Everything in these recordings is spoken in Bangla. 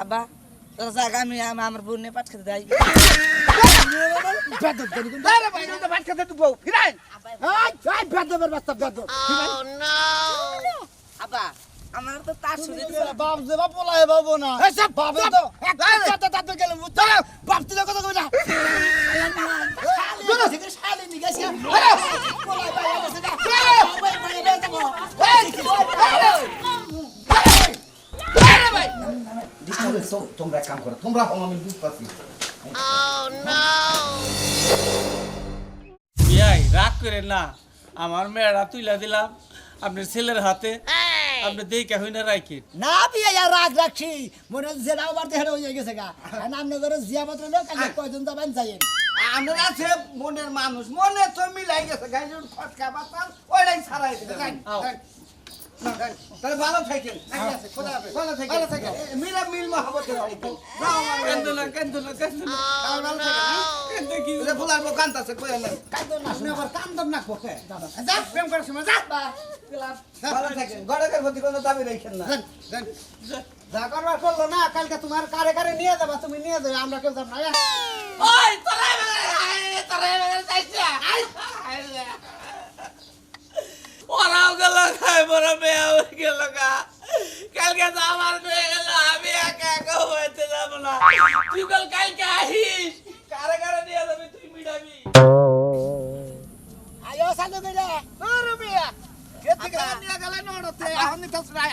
আব্বা তোরা জায়গা আমি আম- আমার বোন নিয়ে পাঠ খেতে যাই ভাত খেতে বউ ফিরাই বেদবের বাস্তা বেদব আব্বা আমার তো তার শুনে বাপ যে বাপ পোলায় বাবু না এই সব বাবে তো একটা তাতে গেলে চলো বাপ তুই কথা কই না চলো থেকে শালি নি গেছে পোলায় বাবা গেছে না বাবা বাড়ি বের যাব ডিস্টার্বেন্স রাগ না আমার মেয়েরা তুইলা দিলাম আপনার ছেলের হাতে আপনি দেখে হই না রাখেন না বিয়া ইয়া রাগ রাখছি মনে হচ্ছে বাড়তে হেরে হয়ে গেছে গা নাম নগরে জিয়া পত্র লোক আমরা আছে মনের মানুষ মনে তো মিলাই গেছে গাইজুর খটকা। তাহলে ভালো থাকেন। ভালো থাকেন। ভালো থাকেন। মিলা মিল মহব্বতের হইতো কেন্দ্র না কেন্দ্র না কেন্দ্র না। ভালো থাকেন কেন্দ্র কি? এটা ফুলার বো কান্তাছে কই না আপনি আবার কান্দন না কোকে যা প্রেম করার সময় যা। ভালো থাকেন। গড়ের প্রতি কোনো দাবি রাখেন না। যা। করবার করল না কালকে তোমার কারে কারে নিয়ে যাবা তুমি নিয়ে যাবে আমরা কেউ যাব না ওই তোরা তোরা যাইছে ওরাও গেল খাই বড় মেয়ে গেল গা। কালকে তো আমার মেয়ে গেল আমি একা একা হইতে যাব না। তুই কাল কালকে আহিস কারে কারে নিয়ে যাবি তুই মিডাবি আয়ো মিয়া নিয়ে গেলে নড়তে এখন তো রায়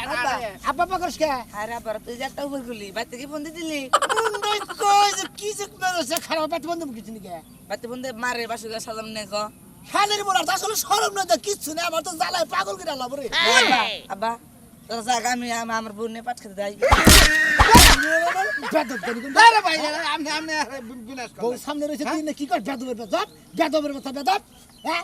আব্বা। পাকস কে? আরে আব্বা তুই যে একটা উপর গুলি বাড়িতে কি ফোন দিয়ে দিলি? মুন্ডই কই যে কি যে মেরেছে খারাপ পেট বন্ধ কিছু নি কে বাড়িতে ফোন দিয়ে মারে বাসু গা সাজাম নে খালের বলার তো আসলে সরম না কিচ্ছু না আমার তো জ্বালায় পাগল কিনা লাভ রে। আব্বা জায়গা আমি আম- আমার বোন নিয়ে পাঠ খেতে যাই। সামনে রয়েছে তুই না কি কর? বেদবের বেদব বেদবের কথা বেদব হ্যাঁ?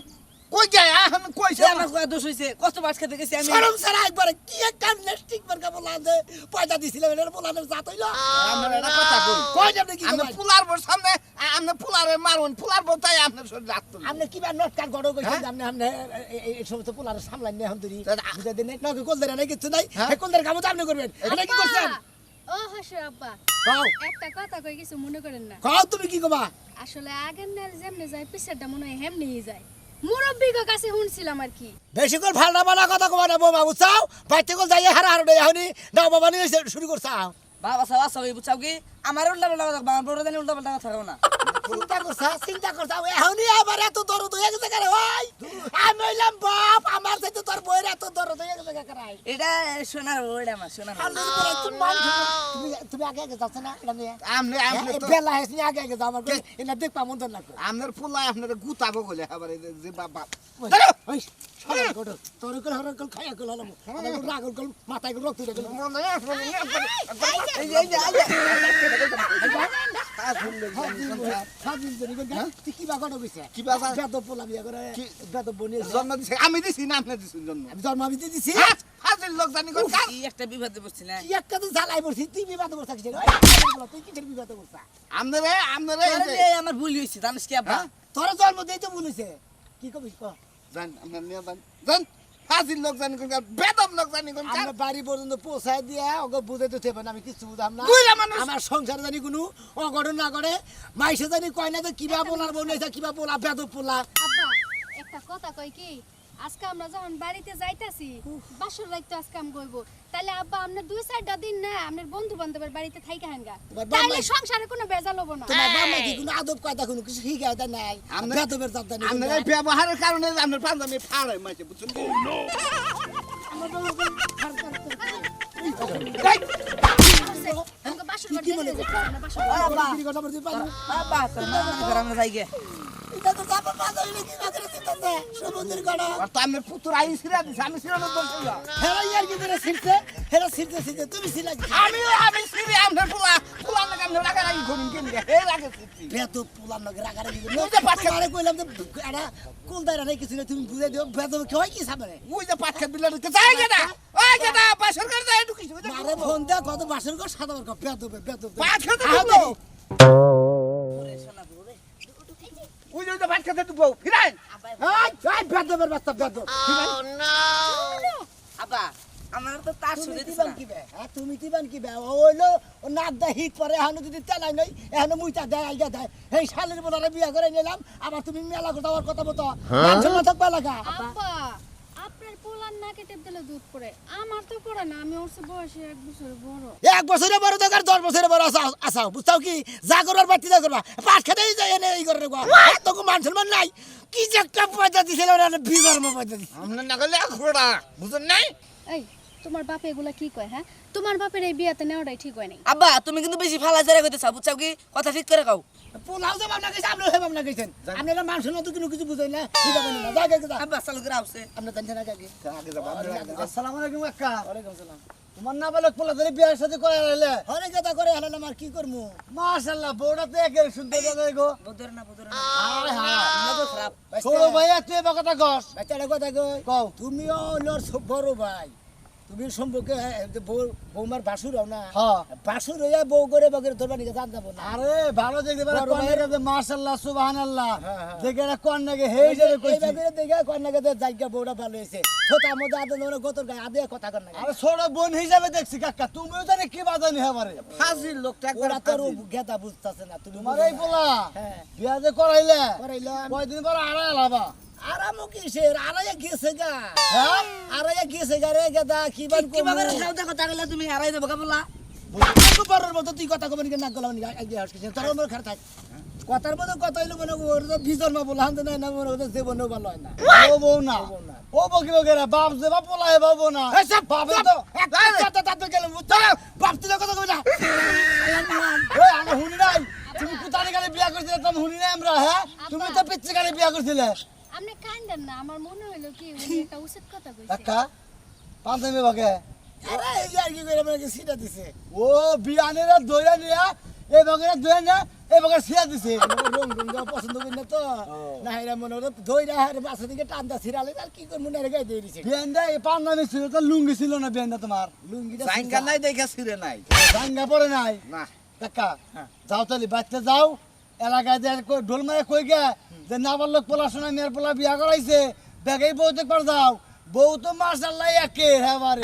কই যায়? এখন কইছে আমার কয়া দোষ হইছে। কষ্ট পাঠ খেতে গেছি আমি। শরম সারা একবার কি একটা নেস্টিক মার্কা বলা যে পয়সা দিছিলাম এর বলানের জাত হইল। আমরা একটা কথা কই? কই আপনি কি কই ফুলার বোর সামনে আমরা ফুলারে মারুন ফুলার বোর তাই আপনার শরীর রাখতো আপনি কি বা নটকার গড় কইছেন হ্যাঁ? আপনি আপনি এই- সমস্ত পোলার সামলাই তুই দাদা, বুঝা দিন নকে কল দেন নাই কিছু নাই। হ্যাঁ? এই কল দেন কাম তো আপনি করবেন। আপনি কি করছেন? ও হাসু আব্বা। কও। একটা কথা কই কিছু মনে করেন না। কও তুমি কি কবা? আসলে আগের নাল যেমনে যায় পিছেরটা মনে হয় হেমনিই যায়। মুরব্বীর কাছে শুনছিলাম আর কি? বেশি করে ফালনা বানা কথা কবা না বৌমা বুঝছাও? বাইতে কল যাই হারা হারা এখনই দাও বাবা নিয়ে শুরু করছাও। বাবা সাবা সবাই বুঝাও কি? আমার উল্টা পাল্টা কথা আমার বড় জানি উল্টা পাল্টা কথা না। চিন্তা করছা চিন্তা করছা এখনই আবার এত দরদ হয়ে গেছে কেন ভাই আমি হইলাম বাপ আমার সাথে তোর বইয়ের এত দরদ হয়ে গেছে কেন এটা সোনার বউ, এটা আমার মান তুমি তুমি আগে আগে যাচ্ছ না এটা নিয়ে হ্যাঁ, তো বেলা হেসনি আগে আগে যাও আমার এটা দেখবা মন না করে আপনার ফুলাই আপনার গুতাবো বলে আবার যে বাবা ওই তোর কল হরল কল খায়া কল হলাম রাগল কল মাথায় কল রক্ত রে কল এই এই এই যে। সাদিন জনি কল তুই কি বা গড় কইছে? কি বাবা? বেদ পোলা বিয়া করে কি- বেদ বনিয়েছে জন্ম দিছে। আমি দিছি না আপনি দিছেন জন্ম। আমি জন্ম আমি দিছি। হ্যাঁ, হাজির লোক জানি কি একটা বিপদে পড়ছি না কি একটা তো জ্বালাই পড়ছি তুই বিবাদ করছিস তুই কিসের বিবাদ করছিস আপনারে আপনারে আমার ভুল হয়েছে জানিস কি আব্বা? হ্যাঁ? তোর জন্ম দিই তো বলেছে কি কবি ক? জান আপনার নিয়ে জান। হাজির লোক জানি কোন বেদম লোক জানি কোন কাজ আমরা বাড়ি পর্যন্ত পৌঁছায় দিয়া ওকে বুঝে দিতে না আমি কিছু বুঝাম না। বুঝলাম আমার সংসার জানি কোনো অঘটন না করে মাইসে জানি কয় না যে কিবা বলার বোন কিবা বলা বেদ পোলা একটা কথা কয় কি? আজকে আমরা যখন বাড়িতে যাইতাছি বাসর রাইতে আজকে আম কইব তাহলে আব্বা আমরা দুই চারটা দিন না আপনার বন্ধু বান্ধবের বাড়িতে থাইকা তাইলে মা- সংসারে কোনো বেজাল হব না তোমার বাবা কি কোনো আদব কায়দা কোনো কিছু শিখায় দেয় নাই আমরা- জাত জানি আপনার এই ব্যবহারের কারণে আপনার পাঞ্জাবি ফাড়াই মাঝে বুঝছেন মনে? হবে না, আব্বা তোর না মনে করে আমরা যাই গে এটা তো যাব বাজারে কি চিন্তা সমুদ্রের গড়া। আর তো আপনার পুতুর আই সিরা দিছে আমি বলছি না। হেরা ইয়ার কি করে ছিড়ছে? হেরা ছিড়তে ছিড়তে তুমি ছিলা আমি আমি সিরি আপনার ফুলা ফুলা না কেমন রাগা রাগি ঘুরিন কেন হে রাগে সিরি বেত পোলার নগে রাগারে দিবে ওই যে পাটকা- আরে কইলাম যে এটা কুল দাইরা নাই কিছু না তুমি বুঝাই দিও বেত কি হয় কি সামনে? যে পাটকা বিলের কে যাই গেদা ওই গেদা বাসর করে যায় ঢুকিস মারে ফোন দে কত বাসের কর সাদা কর বেত বেত হবে পাটকা তো আহ, ঢুকবো। ওই যে ওই যে পাটকা তো ফিরাই বাস্তা বেত আমার তো তার তুমি শুনে দিবান কি বে? হ্যাঁ তুমি দিবান কি বে? ওইলো ও নাদ দা হিট পরে এখনও যদি তেলাই নাই এখনও মুইটা দেয় আইগা দেয়। এই শালের বলারে বিয়া করে নিলাম আবার তুমি মেলা কথা ওর কথা মতো থাকবা লাগা। আব্বা। দিলে দুধ পড়ে আমার তো পড়ে না আমি ওর বয়সে এক বছর বড়। এক বছরে বড় দরকার দশ বছরে বড় আসা আসাও বুঝতাও কি? যা করবার বাড়তি যা করবা। পাট খেতেই যায় এনে এই করে নেব তোকে মান সম্মান নাই। কি যে একটা পয়সা দিছিল বিঘর পয়সা দিছিল আমরা না বুঝুন নাই? এই তোমার বাপে এগুলা কি কয় হ্যাঁ? তোমার বাপের এই বিয়াতে নেওয়াটাই ঠিক হয় নাই আব্বা তুমি কিন্তু বেশি ফালা জায়গা কইতেছ। বুঝছাও কি? কথা ঠিক করে কাও। পোলাও যে ভাবনা গেছে আপনিও হে ভাবনা গেছেন আপনারা মানুষের মতো কোনো কিছু বুঝেন না। ঠিক আছে না যা। গেছে আব্বা চালু করে আউছে। আপনার জানছেন না কাকে আগে যাব আসসালামু আলাইকুম আক্কা। ওয়ালাইকুম সালাম। তোমার না বলে পোলা ধরে বিয়ার সাথে করে আইলে? অনেক কথা করে হলাম আমার কি করব মাশাআল্লাহ বউটা তো একের সুন্দর দাদা গো। বদর না বদর না। আয় হায় না খারাপ। ছোট ভাইয়া তুই কথা কস। বাচ্চাটা কথা কই কও। তুমিও হলো সব বড় ভাই। তুমি সম্পর্কে বৌমার বাসুর না। হ্যাঁ। বাসুর হইয়া বউ করে বগের তোর বাড়িকে জান যাব না। আরে ভালো দেখতে পারে বড় কন্যা ভাইয়ের- কাছে মাশাআল্লাহ সুবহানাল্লাহ। হ্যাঁ, হ্যাঁ। দেখে কন্যাকে কইছি। এইভাবে দেখে কন্যাকে তো জায়গা বউটা ভালো ছোটা মধ্যে আদে নরে গতর গায়ে আদে কথা কর না আরে ছোট বোন হিসাবে দেখছি কাকা তুমিও জানি কি বাজানি হবারে। ফাজিল লোকটা একবার ওরা তোর ফাজিল। গেতা না তুমি তোমার এই না। হ্যাঁ। বিয়া যে করাইলে করাইলাম কয়দিন পর আড়াই আলাবা। আরাম কিসের আড়াইয়া গেছে গা হ্যাঁ আড়াইয়া গেছে গা রে গেদা কি বান কি তুমি আড়াই দেবো কাবলা পরের মতো তুই কথা কবেন না গলাম আগে আসছে তোর আমার খারাপ থাক কথার মতো কথা হইল মনে ওর তো ভিতর মা বলা না মনে ভালো হয় না ও বউ না বউ না। বকেরা বাপ যে বাপ না সব বাপে তো কথা তাতে গেলে চলো বাপ তুই কথা কবি না ওই আমরা শুনি নাই তুমি কোথায় বিয়া করছিলে তুমি শুনি নাই আমরা হ্যাঁ তুমি তো পিচ্ছে গাড়ি বিয়া করছিলে আপনি কান্দেন না আমার মনে হইল কি উনি একটা উচিত কথা কইছে। কাকা পাঁচমি বাকে আরে এই আর কি করে সিটা দিছে। ও বিয়ানেরা দইরা নিয়া এই বাগেরা দইরা নিয়া এই বাগের সিয়া দিছে। রং রং দেওয়া পছন্দ করি না তো। না এরা মনে হলো ধইরা হারে বাসা দিকে ছিড়ালে আর কি করব? না গায়ে দিয়ে দিছে। বিয়ানটা এই নামে ছিল তো লুঙ্গি ছিল না বিয়ানটা তোমার? লুঙ্গিটা জাইঙ্গা নাই দেখে ছিঁড়ে নাই। ভাঙ্গা পড়ে নাই। না। কাকা যাও তাহলে বাচ্চা যাও। এলাকায় ঢোল মারে কই গে যে না বলল পড়াশোনা মেয়ের পোলা বিয়া করাইছে দেখেই বউ দেখবার যাও। বউ তো মার্শাল্লাহ একে হ্যাঁ বারে।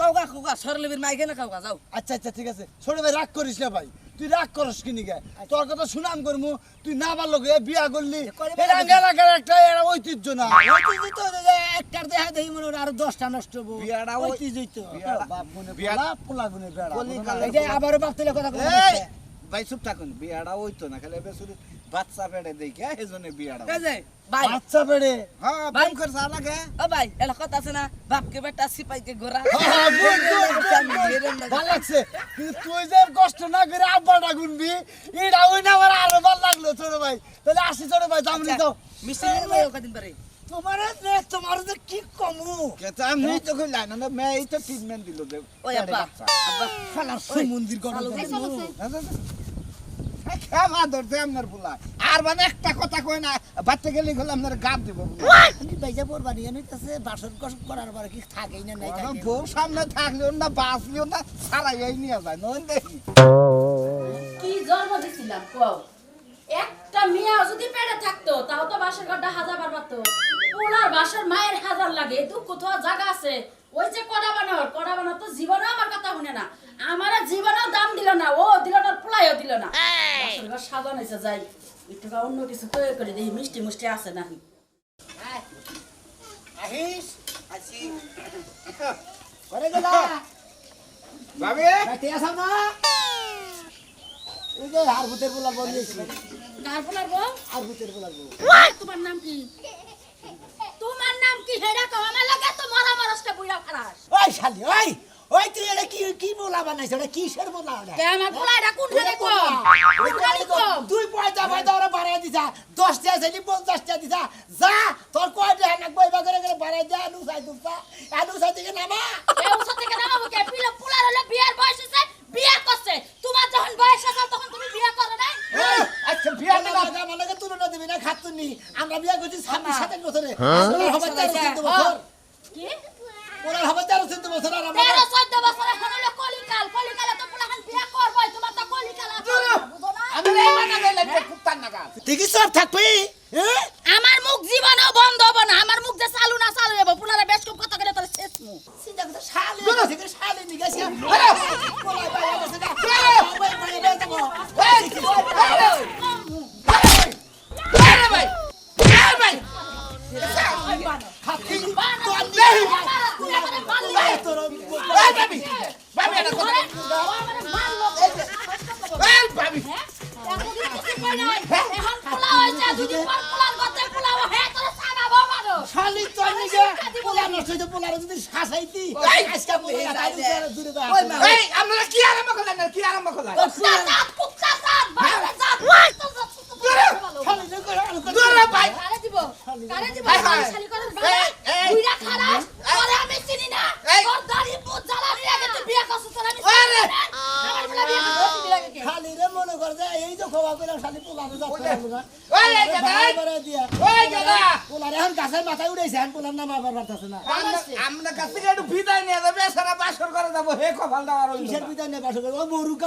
কাউকা কাউকা সরলেবির মাইকে না কাউকা যাও। আচ্ছা আচ্ছা ঠিক আছে। ছোট ভাই রাগ করিস না ভাই। তুই রাগ করস কিনি গে তোর কথা শুনাম করমু। তুই না গে বিয়া করলি। করে এলাকার একটা এরা ঐতিহ্য না। ঐতিহ্য তো একটার দেখা দেখি মনে হয় আরও দশটা নষ্ট হব। বিয়াটা ওই- ঐতিহ্যই তো। বাপ গুনে বিয়া- পোলা গুনে বেড়া। আবারও বাপ তুলে কথা ভাই চুপ থাকুন। বিয়াটা ওইতো না খালি শুধু বাচ্চা পেটে দেখে ভাই। বাচ্চা হ্যাঁ ভাই। ও ভাই এলা কথা আছে না বাপকে বেটা সিপাইকে গোরা। হ্যাঁ। ভালো লাগছে। কিন্তু তুই যে কষ্ট না করে আব্বাটা গুনবি এটা ওই না আমার আরও ভালো লাগল ছোট ভাই। তাহলে আসি ছোট ভাই নিতে মিষ্টি নিয়ে ভাই কদিন পরে। তোমার তোমার যে কি কমু? আমি তো কইলাই না মেয়ে এই তো ট্রিটমেন্ট দিল দে আব্বা আব্বা খালার আপনার পোলা আর মানে একটা কথা কই না বাচ্চা গেলে গেলে আপনার গাপ দিব বাইজা পড়বা নিয়ে নিতেছে বাসন কসন করার পরে কি থাকেই না নাই থাকে বউ সামনে থাকলেও না বাঁচলেও না সারাই নিয়ে যায় নয় দেখি কি জন্ম দিছিলাম কও? একটা মিয়া যদি পেটে থাকতো তাও তো বাসের ঘরটা হাজার বার পারতো ওনার বাসার মায়ের হাজার লাগে দুঃখ তো জায়গা আছে। ওই যে কড়া বানাওয়ার কড়া বানা তো জীবনেও আমার কথা শুনে না। আমার জীবনেও দাম দিল না ও দিল না। ঘর সাজানো যাই। একটু অন্য কিছু তৈরি করে দেখি মিষ্টি মিষ্টি আছে নাকি? আহিস? করে গেলা? ভাবি বাইতে আসাম না? এই যে হার ভূতের বলা বলিয়েছি গার পোলার বউ? আর ভূতের বলা বল তোমার নাম কি? তোমার নাম কি? হেডা কও আমার লাগে তো মরা মরসটা বুইরা খারাস ওই শালি ওই! ওই তুই এটা কি কি বলা বানাইছ? এটা কিসের বলা ওটা কে আমার কোন খানে কম কোন খানে কম তুই পয়সা পয়সা ওরা বাড়াই দিছা। দশটা আছে পঞ্চাশটা দিছা। যা তোর কয়টা হ্যাঁ বইবা করে করে বাড়াই যা আনু চাই তুপা আনু চাই থেকে নামা। এ উসা থেকে নামাবো কে? পিলে পোলার হলে বিয়ার বয়স হইছে বিয়া করছে। তোমার যখন বয়স আছে তখন তুমি বিয়া করো নাই? আচ্ছা বিয়া না মানে তুলনা দিবি না খাতুনি আমরা বিয়া করছি ছাব্বিশ সাতাশ বছরে হ্যাঁ? ওনার হবে তেরো চোদ্দ বছর। কি? ওনার হবে তেরো চোদ্দ বছর আর আমরা তেরো চোদ্দ বছর এখন হলো কলিকাল। কলিকালে তো পোলাখান বিয়া করবই তোমার তো কলিকাল আমি এই বানা গেলে কুত্তার নাগা ঠিকই সব থাকবি? আমার মুখ জীবনও বন্ধ হব না। আমার মুখ যে চালু না চালু হব পোলারে বেশ খুব কথা করে তোর শেষ মুখ। চিন্তা করতে বাসাইতি কারে হাই। শালি করার এই, বাবা এই। বুইড়া খারাপ, তোরে আমি চিনি না। এই। তোর দাড়ি পুত জ্বালানি আগে তুই বিয়ে করছিস, তোরে আমি আরে। চিনি না। আমার বলে বিয়ে করছিস, বিয়ে করছিস। খালি রে মনে করে যে এই তো খোয়া করে খালি পোলারে যাচ্ছে ওই, এই দাদা, এই। ওই দাদা পোলারে এখন গাছের মাথায় উড়েছে এখন পোলার নাম আবার পারতেছে না আমরা কাছ থেকে একটু বিদায় নিয়ে যাবে সারা বাসর করে যাব হে কপাল দেওয়ার ওই বিধান নিয়ে বাসর করে ও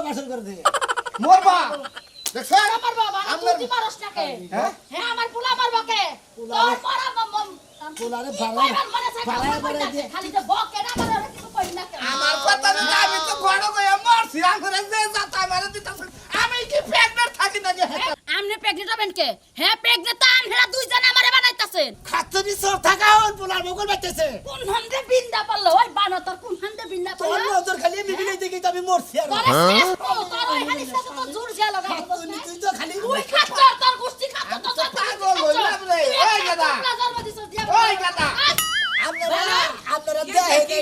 বাসর করে দে মরবা দেখছেন আমার বাবা, না তুই কি পারস না কে? হ্যাঁ? হ্যাঁ, আমার পোলা মারবো কে? তোর পরা মম- মম- পোলারে কি ভাড়ায়- কইবার থাকে, ভাড়ায় আমার করে কইতাছে, দিয়ে- খালি যে বকে না, আমার ওরা কিছু কই না আমার কথা না আমি তো বড় কইয়া মরছি আঙ্গুরে যে যাতা মারে দিতাছে আমি কি থাকি না হ্যাঁ, আমনে প্রেগনেন্ট হবেন কে? হ্যাঁ, প্রেগনেন্ট তো আমহেরা দুইজনে আমারে বানাইতাছেন। খাতুরি সব থাকা হন পোলার বগল বাইতেছে কোন হান্দে বিন্দা পারল? ওই বানর তোর কোন হান্দে বিন্দা তোর নজর খালি আমি বিলে দেখি তো আমি মরছি আর তোরে শেষ করব, তোর ওই হানির সাথে তোর জোর জিয়া লাগাবো, খাতুরি বুঝছিস? তুই তো খালি তুই খাচ্ছর, তোর গোষ্ঠী খাচ্ছ, তোর তো তোর পাগল গোষ্ঠী হইলাম খাচ্ছ। রে। তুই ওই একটা গাদা। কুত্তা জন্ম দিছস, দিয়া ওই বল। গাদা। আয়। আপনারা আপনারা দেখে এটা কি বউ নাকি আমি কি নিয়ে শুনে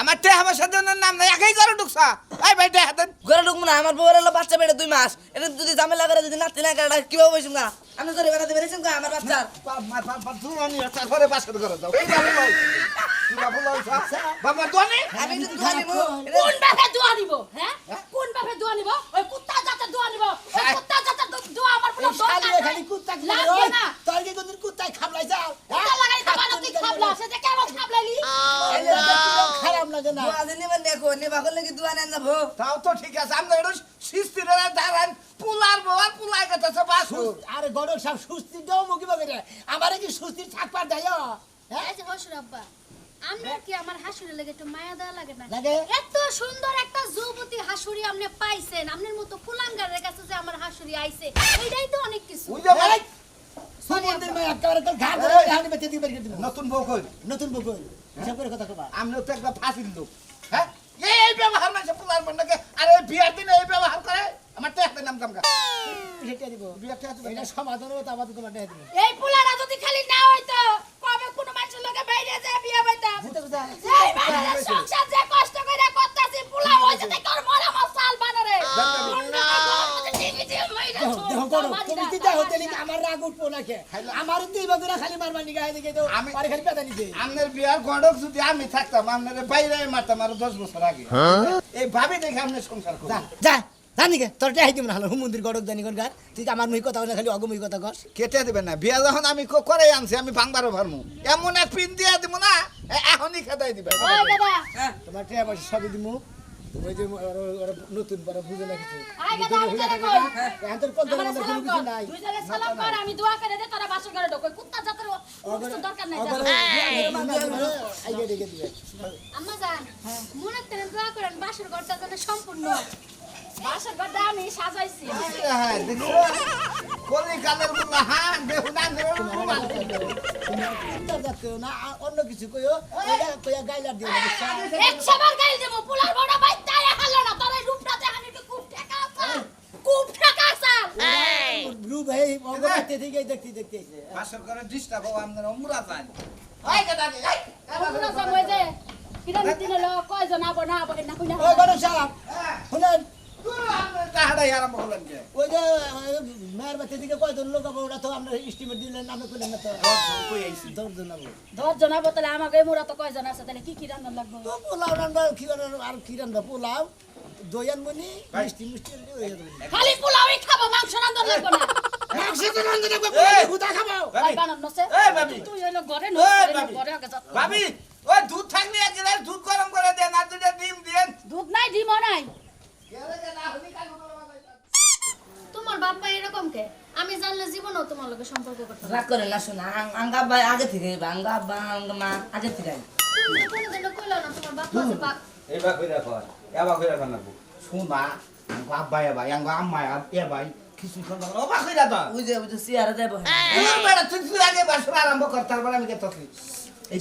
আমার তে আমার সাথে নাম নাই একই ঘরে ঢুকছা। এই ভাই দেন ঘরে ঢুকবো না আমার বউয়ের বাচ্চা বেড়ে দুই মাস। এটা যদি জামেলা করে যদি নাতি না কীভাবে বসুন না আমি ধরে বেড়াতে পেরেছেন তো আমার বাচ্চার তারপরে বাসর করে দাও এই বাবু লও। কি বাবু লও, সা? বাবা দোনে আমি একটু ধোয়া নিবো। কোন বাপে দোয়া নিব হ্যাঁ? কোন বাপে দোয়া নিব? ওই কুত্তা জাতের দোয়া নিব। ওই কুত্তা জাতের দোয়া আমার পুরো দরকার খালি কুত্তা কি না। তোর কি কোনদিন কুত্তায় খাবলাই যাও কুত্তা লাগাই তো বানো তুই খাবলা সে যে কেমন খাবলালি খারাপ লাগে না? দোয়া দিন নিবেন দেখো নেবা করলে কি দোয়া নেন যাব? তাও তো ঠিক আছে। আমরা একটু সিস্তিরে দাঁড়ান পুলার বউ পুলাই গেছে বাসুর আরে গড়ক সব সুস্থির দাও মুখি বগে আমারে কি সুস্থির থাকবার দেয় হ্যাঁ? এই যে হসুর আব্বা আমরা কি আমার হাসুরে লাগে একটু মায়া দেওয়া লাগে না? লাগে? এত সুন্দর একটা যুবতী হাসুরি আপনি পাইছেন আপনার মতো কুলাঙ্গারের কাছে যে আমার হাসুরি আইছে এইটাই তো অনেক কিছু। বুঝলে ভাই? সুমন্দির মে একেবারে তোর ঘাট ধরে হানি বেঁচে দিবে। নতুন বউ কই? নতুন বকল হিসাব করে কথা কবা। আমরাও তো একটা ফাঁসির লোক হ্যাঁ? এই এই ব্যবহার মানে পুলার মন্ডকে আর বিয়ার দিনে এই ব্যবহার করে? আমার তো একটা নাম কামকা সেটা দিব। বিয়ারটা আছে এটা সমাধান হবে তারপর তোমার দেয়া দিব। এই পোলারা যদি খালি না হইতো কবে কোন মানুষের লগে বাইরে যায় বিয়া বুঝতে এই মানুষের সংসার যে কষ্ট করে করতাছি পোলা হইছে তাই তোর মরা মশাল বানারে। দেখো করো তুমি কি দেখো তেলি আমার রাগ উঠবো না কে আমার দুই বগুড়া খালি মারবার নিগা দিকে তো আমি- খালি পেদা নিছে। আমনের বিয়ার গড়ক যদি আমি থাকতাম আমনের বাইরে মারতাম আরও দশ বছর আগে। এই ভাবি দেখে আমনে সংসার যা করব যা। জানি কে? তোর দেখাই দিব না হলো। হুমন্দির গড়ক জানি কোন গার তুই আমার মুই কথা বলে খালি অগমুই কথা কস। কেটে দিবেন না। বিয়া যখন আমি ক- করে আনছি আমি ভাঙবারও ভারমু এমন এক পিন দিয়ে দিব না এখনই খেদাই দিবে। দাদা তোমার টিয়া পয়সা সবই দিমু। তুমি যে নতুন বড় বুঝে না কিছু। এখন তোর আমার আমাদের কোনো কিছু নাই। তুই যারে সালাম কর, আমি দোয়া করে দে, তোরা বাসর ঘরে ঢোক। কুত্তা জাতের ও- কিছু দরকার নাই। আইডিয়া দেখে দিবে আম্মা জান মনে করেন দোয়া করেন বাসর ঘরটা যেন সম্পূর্ণ বাসর ঘরটা আমি সাজাইছি। হ্যাঁ দেখছ কলি কালের মুলা হ্যাঁ দেখুন চিন্তা যাচ্ছে না অন্য কিছু কইও এটা কইয়া গাইলার দিও না? একশো বার গাইল দেবো, পোলার বড় বাইতে আয়া হারলো না, তোর রূপটা দেখে একটু খুব ঠেকা আসাল। খুব ঠেকা আসাল। গ্রুপ এই অগবাতে থেকে দেখতে দেখতে বাসর করে ডিস্টার্ব হওয়া আমাদের অমুরা যায় ওই গেদা এই, ওগুলো সব ওই যে, পিরামিড দিনে লো, কয়জন আবো না আবো, না কই না। ওই গরম সাহেব শুনেন তুই তাহারাই আরম্ভ করলেন যে ওই যে মেয়ের বাচ্চা দিকে কয়জন লোক আবো ওরা তো আমরা এস্টিমেট দিলেন আমরা করলেন না তো? দশজন আবো দশজন আবো, তাহলে আমাকে মুরা তো কয়জন আছে, তাহলে কি কি রান্না লাগবে? তো পোলাও রান্না কি রান্না আর কি রান্না? পোলাও দইয়ান মনি মিষ্টি মিষ্টি খালি পোলাওই খাব, মাংস রান্না লাগবে না। মাংস তো রান্না দেবো হুদা খাব। ওই বানান নছে। এই বাবি। তুই হইল ঘরে এই ঘরে আগে যা। ভাবি ওই দুধ থাকলে এক দুধ গরম করে দেন আর দুটা ডিম দেন। দুধ নাই ডিমও নাই। তোমার বাবা এরকম কে? আমি জানলে জীবনও তোমার লোকের সম্পর্ক করতে রাগ করে না শোনা আঙ্গা ভাই আগে থেকে আঙ্গা আব্বা আঙ্গা মা আগে থেকে। তুমি তো কোনোদিনও কইলো না তোমার বাবা আছে বাপ এবার কইরা কর এবার কইরা কর নাকো শুনবা আঙ্গো আব্বা এবা আঙ্গো আম্মা এবাই কিছু করবা ওবা কইরা দাও ওই যে ওই যে সিয়ারা যাব তোর বেটা তুই তুই আগে বাসন আরম্ভ কর তারপর আমি কে এই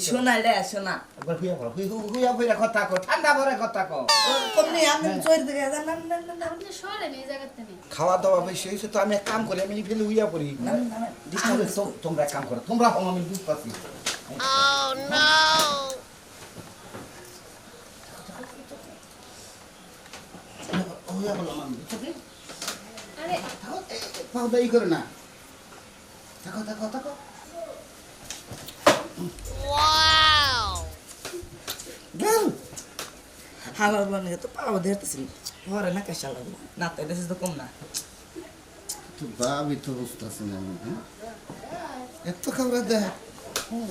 শোনা রে শোনা। একবার হুইয়া পড় হুই হুইয়া হুইয়া কথা কো ঠান্ডা পরে কথা কো। কমনি আমি চোর দিকে না না না না না আপনি সরেন এই জায়গা থেকে খাওয়া দাওয়া বেশি হয়েছে তো আমি এক কাম করি আমি ফেলে হুইয়া পড়ি। না, না, না, তোমরা এক কাম করো তোমরা আমি হইয়া আমি? আরে। পাও করে না। থাকো থাকো থাকো। হালার বনে তো পাওয়া ধরতেছি ঘরে না কাশা লাগল না তাই দেশে তো কম না তো ভাবি তো বুঝতেছি না আমি? এত খাবার দেয় হুম,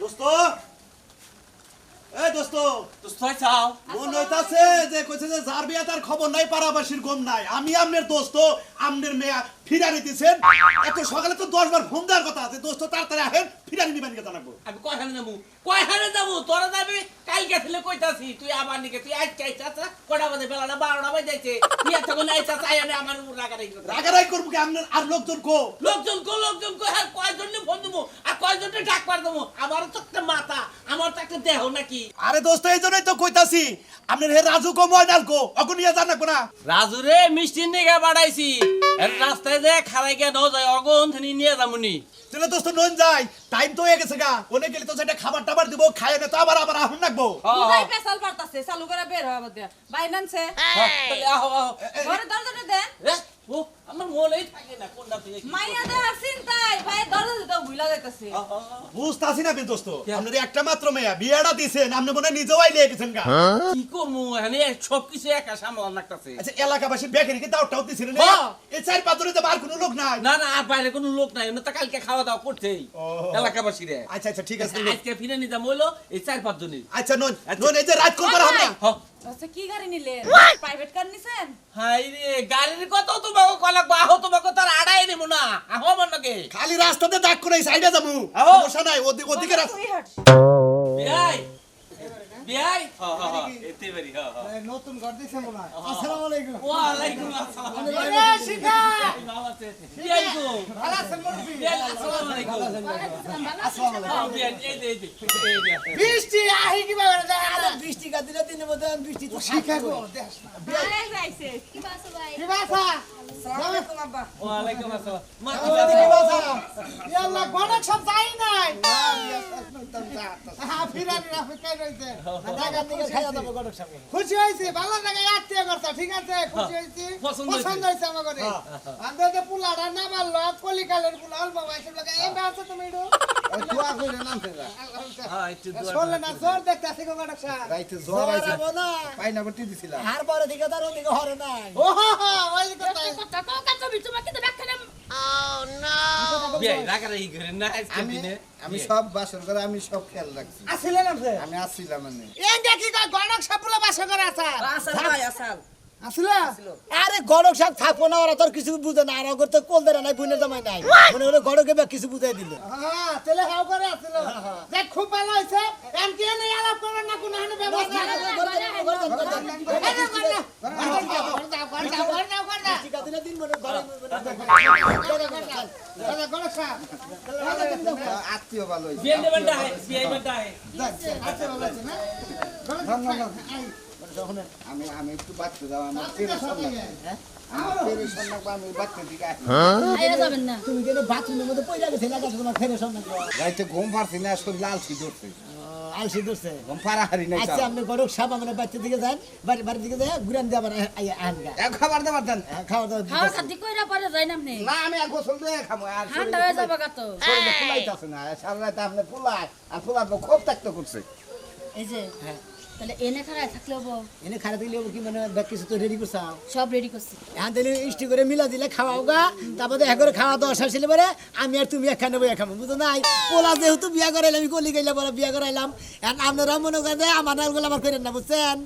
দোস্ত এই দোস্ত দোস্ত চাও মন হইতাছে যে কইছে যে যার বিয়া তার খবর নাই পাড়াবাসীর গম নাই আমি আমনের দোস্ত আমনের মেয়া ফিরানি দিছেন? এত সকালে তো দশ বার ফোন দেওয়ার কথা আছে। দোস্ত তাড়াতাড়ি আহেন ফিরানি নিবেন কে জানাব? আমি কয়খানে যাব কয়খানে যাব? তোরা যাবি? কালকে ছিলে কইতাছি তুই আমার নিকে তুই আজকে আইতাছ কটা বাজে? বেলাটা বারোটা বাজে যাইছে তুই এত কোন আই আমার উপর রাগা রাগি রাগারাই করব কি? আমনের আর লোকজন কো? লোকজন কো লোকজন কো হ্যাঁ কয়জন ফোন দেবো? আর কয়জন ডাক পার দেবো? আমারও তো একটা মাথা আমার তো একটা দেহ নাকি? আরে দোস্ত এই জন্যই তো কইতাছি। আপনার হে রাজু কো ময়নাল কো? অগুন নিয়ে জানাব না রাজুরে মিষ্টির নিগে বাড়াইছি। রাস্তায় যে খারাই গিয়ে ন যায় অগন থনি নিয়ে যামুনি তাহলে দোস্ত নন যাই টাইম তো হয়ে গেছে গা। অনেক গেলে তো সেটা খাবার টাবার দিব খায় না তো আবার আবার আহুন রাখব পেশাল পারতাছে চালু করে বের দিয়া বাইনানছে। আহো আহো ঘরে দরজাটা দেন ও আমার মনেই থাকে না কোনটা মাইয়া চিন্তাই ভাই দরজা দিতে ভুলা যাইতাছে। বুঝতাছি না বেন দোস্ত একটা মাত্র মেয়া বিয়াটা দিছেন আপনি মনে নিজেও আইলে গেছেন গা। কি করব এখানে সব কিছু একা সামলান লাগতাছে। আচ্ছা এলাকাবাসী বেকারি কি দাওটাও দিছিলেন হ্যাঁ। এই চার পাঁচ আর কোনো লোক নাই। না না আর বাইরে কোনো লোক নাই ওনা তো কালকে খাওয়া দাওয়া করছেই ও। এলাকাবাসী রে আচ্ছা আচ্ছা ঠিক আছে। আজকে ফিরে নিতাম হইল এই চার পাঁচ জনের আচ্ছা। নন নন এই যে রাত কোন করা আমরা আচ্ছা কি গাড়ি নিলেন? প্রাইভেট কার নিছেন? হাই রে গাড়ির কত তোমাকে কলাক আহো তোমাকে তার আড়াই দেবো না আহো আমার নাকি খালি রাস্তাতে দাগ করে সাইডে যাব। সমস্যা নাই ওদিকে ওদিকে রাস্তা বিয়াই হ্যাঁ হ্যাঁ হ্যাঁ এতে বাড়ি হ্যাঁ হ্যাঁ নতুন ঘর দিছে মনে আসসালামু আলাইকুম ওয়ালাইকুম আসসালাম আরে শিখা বিয়াই গো বিয়াই আসসালামু আলাইকুম হ্যাঁ, বিয়াই এই এই দে এই দে বৃষ্টি আহি কি বাবা আরে বৃষ্টি কা দিলে দিনে মধ্যে বৃষ্টি তো শিখা গো আরে যাইছে কি বাসো ভাই কি বাসা আসসালামু আলাইকুম আব্বা ওয়ালাইকুম আসসালাম মা কি বাসা ইয়াল্লাহ গণক সব যাই নাই হ্যাঁ ফিরানি রাফি রইছে দেবো গণক সব খুশি হইছি ভালো জায়গায় আত্মীয় করছ ঠিক আছে? খুশি হইছি পছন্দ হইছে আমার আমাদের যে পুলাটা না মারলো কলিকালের পুলা অল্প বয়সের লাগে এই বাসা তুমি হ্যাঁ একটু দিছিলাম। পরে দিকে তার ওদিকে হরে নাই। ও হো ওই তোমাকে ব্যাখ্যা আজকে আমি সব বাসর করে আমি সব খেয়াল রাখছি। আপনি? আমি আসছিলাম মানে এই দেখি কয় গণক সাপুলা বাসা করে আছে। আসাল ভাই আসাল। আসলে আরে গড়ক সাপ থাকব না ওরা তোর কিছু বুঝে না আর ওগর তো কোল দেরা নাই বুনে জামাই নাই মনে হলো গড়কে বা কিছু বুঝাই দিল হ্যাঁ তেলে হাও করে আসছিল দেখ খুব ভালো হইছে এম কি নেই আলাপ করবেন না কোনো হানে ব্যবস্থা আত্মীয় ভালো হয়েছে বিয়াই দেবেন না বিয়াই দেবেন না আমি আমি একটু বাচ্চা দাও আমার টেনশন লাগবে আমার টেনশন লাগবে আমি বাচ্চা দিকে আসি। না। তুমি কেন বাথরুমের মধ্যে পয়লা গেছে না তোমার ফেরে সামনে রাইতে ঘুম পারছি না শরীর লাল ছি ধরছে আলসি দোষে ঘুম পারা হারি নাই আচ্ছা আপনি গড়ক সাপ আমরা বাচ্চার দিকে যান বাড়ি বাড়ির দিকে যায় ঘুরান দিয়ে আবার আন গা খাবার দাবার দেন। খাওয়া দাওয়া খাওয়া খাদ্য কইরা পরে যাই নামনে না আমি এক গোসল দিয়ে খাব আর ঠান্ডা হয়ে যাবে গা তো। শরীরে না সারা রাত আপনি ফুলায় আর ফুলার খুব থাকতে করছে। এই যে তাহলে এনে খারায় থাকলেও বউ এনে খারাপ দিলে কি মানে ব্যাগ কিছু তো রেডি করছাও সব রেডি করছি। এখন তাহলে করে মিলা দিলে খাওয়াও গা তারপরে এক করে খাওয়া দাওয়া শেষ হলে পরে আমি আর তুমি একখানে বই খাব বুঝো নাই? পোলা যেহেতু বিয়া করাইলাম আমি গলি গেলে পরে বিয়া করাইলাম। এখন আপনারা মনে করেন আমার নামগুলো আমার করেন না বুঝছেন?